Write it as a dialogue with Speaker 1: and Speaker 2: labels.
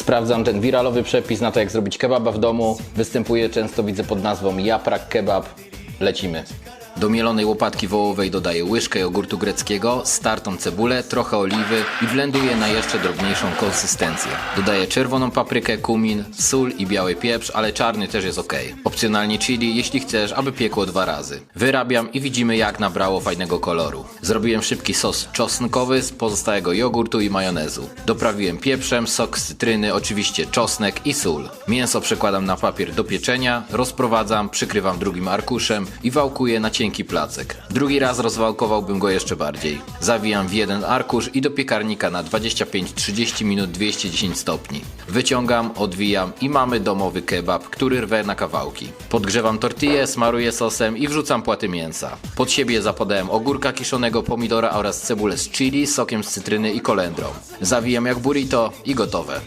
Speaker 1: Sprawdzam ten wiralowy przepis na to, jak zrobić kebaba w domu. Występuje często, widzę pod nazwą Japrak Kebab. Lecimy. Do mielonej łopatki wołowej dodaję łyżkę jogurtu greckiego, startą cebulę, trochę oliwy i blenduję na jeszcze drobniejszą konsystencję. Dodaję czerwoną paprykę, kumin, sól i biały pieprz, ale czarny też jest ok. Opcjonalnie chili, jeśli chcesz, aby piekło dwa razy. Wyrabiam i widzimy jak nabrało fajnego koloru. Zrobiłem szybki sos czosnkowy z pozostałego jogurtu i majonezu. Doprawiłem pieprzem, sok z cytryny, oczywiście czosnek i sól. Mięso przekładam na papier do pieczenia, rozprowadzam, przykrywam drugim arkuszem i wałkuję na cienki placek. Drugi raz rozwałkowałbym go jeszcze bardziej. Zawijam w jeden arkusz i do piekarnika na 25-30 minut 210 stopni. Wyciągam, odwijam i mamy domowy kebab, który rwę na kawałki. Podgrzewam tortillę, smaruję sosem i wrzucam płaty mięsa. Pod siebie zapodałem ogórka kiszonego, pomidora oraz cebulę z chili, sokiem z cytryny i kolendrą. Zawijam jak burrito i gotowe.